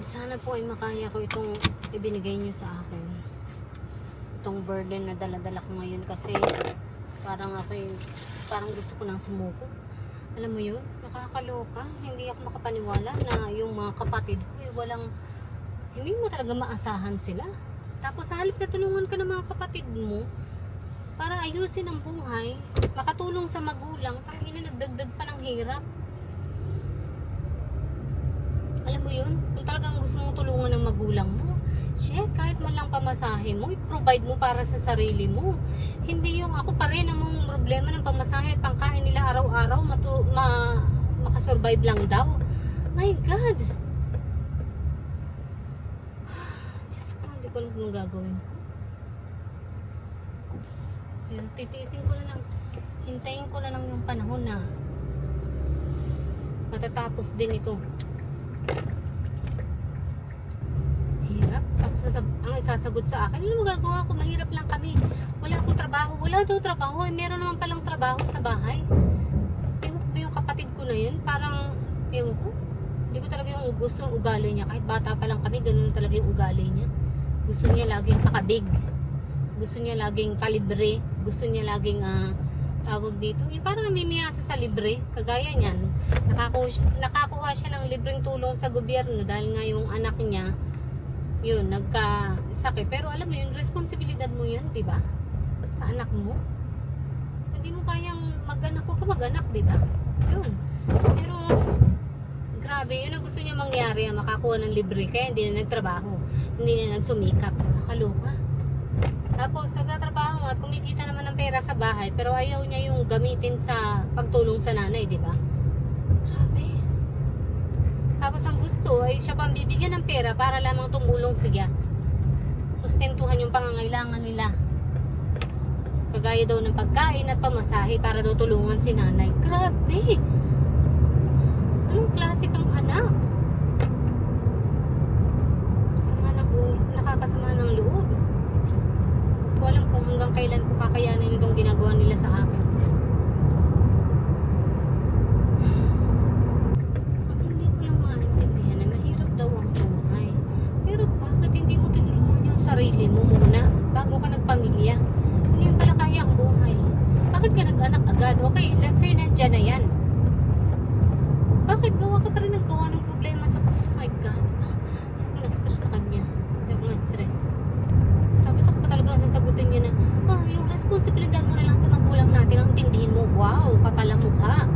Lord, sana po ay makaya ko itong ibinigay niyo sa akin. Itong burden na dala-dala ko ngayon kasi parang ako yung- parang gusto ko nang sumuko. Alam mo yun, nakakaloka. Hindi ako makapaniwala na yung mga kapatid ko eh, walang, hindi mo talaga maasahan sila. Tapos sa halip na tulungan ka ng mga kapatid mo, para ayusin ang buhay, makatulong sa magulang, tangina nagdagdag pa ng hirap. Alam mo yun, kung gusto mong tulungan ng magulang mo, shit, kahit man lang pamasahe mo, i-provide mo para sa sarili mo. Hindi yung ako pa rin ang problema ng pamasahe at pangkain nila araw-araw, matu ma makasurvive lang daw. My God! Diyos ko, hindi ko alam kung gagawin titiisin ko na lang, hintayin ko na lang yung panahon na matatapos din ito. Hirap. Tapos sasab- ang isasagot sa akin, ano magagawa ko? Mahirap lang kami. Wala akong trabaho. Wala daw trabaho. Eh, meron naman palang trabaho sa bahay. Ewan ko ba yung kapatid ko na yun? Parang, ewan ko. Hindi ko talaga yung gusto ng ugali niya. Kahit bata pa lang kami, ganun talaga yung ugali niya. Gusto niya laging pakabig. Gusto niya laging palibre. Gusto niya laging, ah, tawag dito. Yung parang namimiyasa sa libre. Kagaya niyan. Nakakuha, nakakuha siya ng libreng tulong sa gobyerno dahil nga yung anak niya, yun, nagkasakit. Pero alam mo yun, responsibilidad mo yun, di ba? Sa anak mo. Hindi mo kayang mag-anak, huwag ka mag-anak, di ba? Yun. Pero, grabe, yun ang gusto niya mangyari, makakuha ng libre, kaya hindi na nagtrabaho. Hindi na nagsumikap. Nakakaloka. Tapos, nagtatrabaho nga kumikita naman ng pera sa bahay, pero ayaw niya yung gamitin sa pagtulong sa nanay, di ba? Tapos ang gusto ay siya pang bibigyan ng pera para lamang tumulong siya. Sustentuhan yung pangangailangan nila. Kagaya daw ng pagkain at pamasahe para daw tulungan si nanay. Grabe! Anong klase kang anak? Kasama ng u- nakakasama ng loob. Hindi ko alam kung hanggang kailan ko kakayanin itong ginagawa nila sa akin. Ang hindi ko lang maintindihan na mahirap daw ang buhay. Pero bakit hindi mo tinulungan yung sarili mo muna bago ka nagpamilya? Hindi mo pala kaya ang buhay. Bakit ka nag-anak agad? Okay, let's say nandyan na yan. Bakit gawa ka pa rin naggawa ng problema sa Oh my God. Hindi ako na-stress sa kanya. Hindi ako na-stress. Tapos ako pa talaga sasagutin niya na, ah, yung responsibilidad mo na lang sa magulang natin ang tindihin mo. Wow, kapala mukha.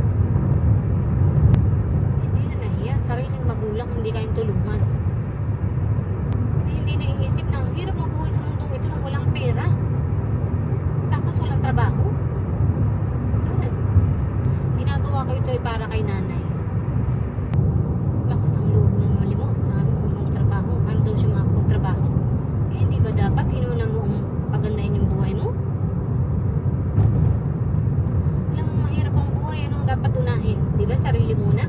Hindi na nahiya. Sariling magulang, hindi kayong tulungan. Ay, naiisip na ang hirap mabuhay sa mundong ito nang walang pera. Tapos walang trabaho. Ginagawa ko ito ay para kay nanay. Lakas ang loob ng malimos. Sabi ko magtrabaho. Paano daw siya makapagtrabaho? Eh, hindi ba dapat inuna mo ang pagandahin yung buhay mo? Alam mo, mahirap ang buhay. Ano ang dapat unahin? Di ba, sarili muna?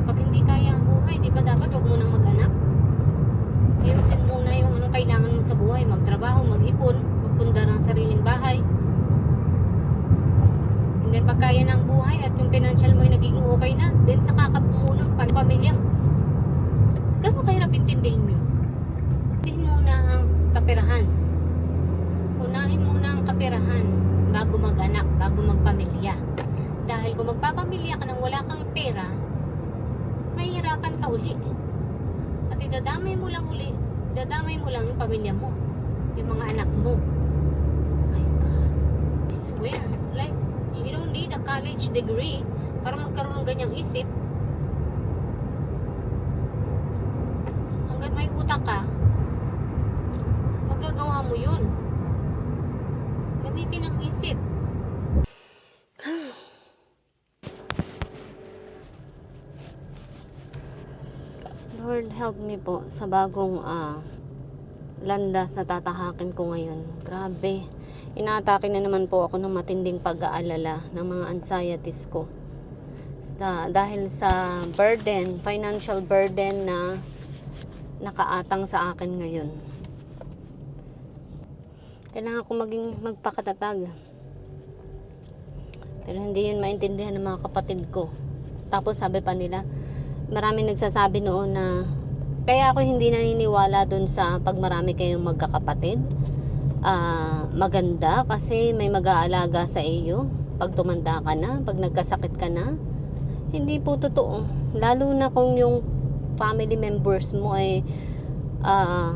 Kapag hindi kaya ang buhay, di ba dapat huwag mo nang mag-anak? Ayusin muna yung anong kailangan mo sa buhay. Magtrabaho, mag-ipon, magpundar ng sariling bahay. And then pag kaya ng buhay at yung financial mo ay nagiging okay na, then sa kakapumulong pa pamilya mo. Gano'n kahirap intindihin yun? Intindihin muna ang kapirahan. Unahin muna ang kapirahan bago mag-anak, bago magpamilya. Dahil kung magpapamilya ka nang wala kang pera, mahihirapan ka uli. At idadamay mo lang uli, idadamay mo lang yung pamilya mo, yung mga anak mo. Oh my God. I swear, like, you don't need a college degree para magkaroon ng ganyang isip. Utak ka, magagawa mo yun. Gamitin ang isip. Lord, help me po sa bagong ah, landas na tatahakin ko ngayon. Grabe. Inaatake na naman po ako ng matinding pag-aalala ng mga anxieties ko. Sa, dahil sa burden, financial burden na nakaatang sa akin ngayon. Kailangan ko maging magpakatatag. Pero hindi yun maintindihan ng mga kapatid ko. Tapos sabi pa nila, maraming nagsasabi noon na Kaya ako hindi naniniwala dun sa pag marami kayong magkakapatid. Ah, maganda kasi may mag-aalaga sa iyo pag tumanda ka na, pag nagkasakit ka na. Hindi po totoo. Lalo na kung yung family members mo ay ah,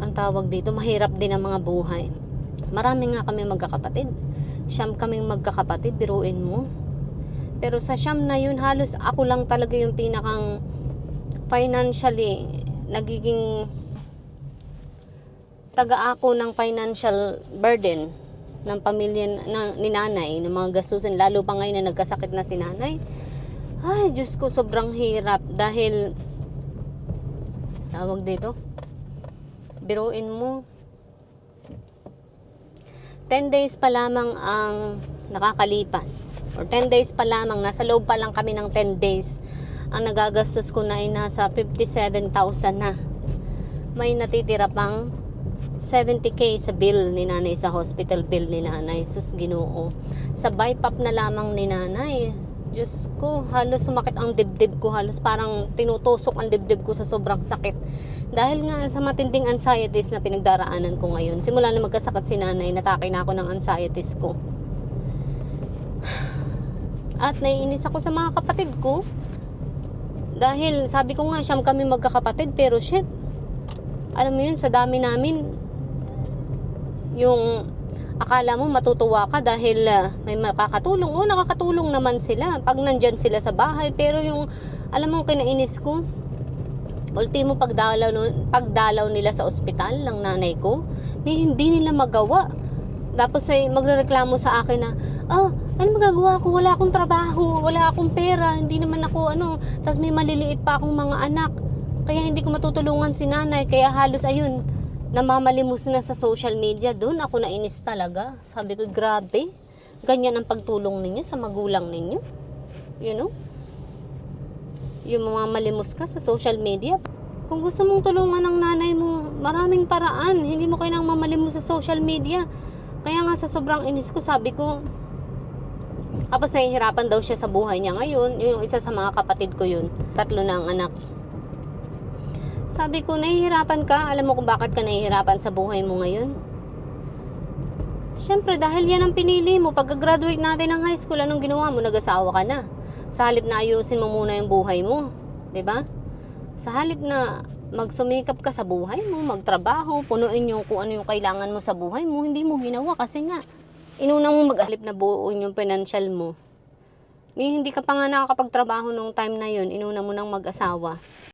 ang tawag dito, mahirap din ang mga buhay. Marami nga kami magkakapatid. Siyam kaming magkakapatid, biruin mo. Pero sa siyam na yun, halos ako lang talaga yung pinakang financially nagiging taga ako ng financial burden ng pamilya ng, ni nanay, ng mga gastusin, lalo pa ngayon na nagkasakit na si nanay. Ay, Diyos ko, sobrang hirap dahil tawag dito, biruin mo, 10 days pa lamang ang nakakalipas. Or 10 days pa lamang. Nasa loob pa lang kami ng 10 days. Ang nagagastos ko na ay nasa 57,000 na. May natitira pang 70k sa bill ni nanay sa hospital bill ni nanay. Sus ginoo. Sa BiPAP na lamang ni nanay Diyos ko, halos sumakit ang dibdib ko. Halos parang tinutusok ang dibdib ko sa sobrang sakit. Dahil nga sa matinding anxieties na pinagdaraanan ko ngayon. Simula na magkasakit si nanay, natake na ako ng anxieties ko. At naiinis ako sa mga kapatid ko. Dahil sabi ko nga, siyam kami magkakapatid. Pero shit, alam mo yun, sa dami namin, yung akala mo matutuwa ka dahil ah, may makakatulong. Oo, nakakatulong naman sila pag nandyan sila sa bahay. Pero yung, alam mo, kinainis ko, ultimo pagdalaw, pagdalaw nila sa ospital ng nanay ko, ni, hindi nila magawa. Tapos ay magrereklamo sa akin na, ah, ano magagawa ko? Wala akong trabaho, wala akong pera, hindi naman ako ano, tapos may maliliit pa akong mga anak. Kaya hindi ko matutulungan si nanay, kaya halos ayun, namamalimos na sa social media doon. Ako nainis talaga. Sabi ko, grabe. Ganyan ang pagtulong ninyo sa magulang ninyo. You know? Yung mga malimos ka sa social media. Kung gusto mong tulungan ng nanay mo, maraming paraan. Hindi mo kailangang mamalimos sa social media. Kaya nga sa sobrang inis ko, sabi ko, tapos nahihirapan daw siya sa buhay niya ngayon. Yung isa sa mga kapatid ko yun. Tatlo na ang anak. Sabi ko, nahihirapan ka. Alam mo kung bakit ka nahihirapan sa buhay mo ngayon? Siyempre, dahil yan ang pinili mo. Pagka-graduate natin ng high school, anong ginawa mo? Nag-asawa ka na. Sa halip na ayusin mo muna yung buhay mo. ba? Sa halip na magsumikap ka sa buhay mo, magtrabaho, punuin yung kung ano yung kailangan mo sa buhay mo, hindi mo ginawa kasi nga, inuna mo mag-halip na buuin yung financial mo. Ni hindi ka pa nga nakakapagtrabaho nung time na yun, inuna mo nang mag-asawa.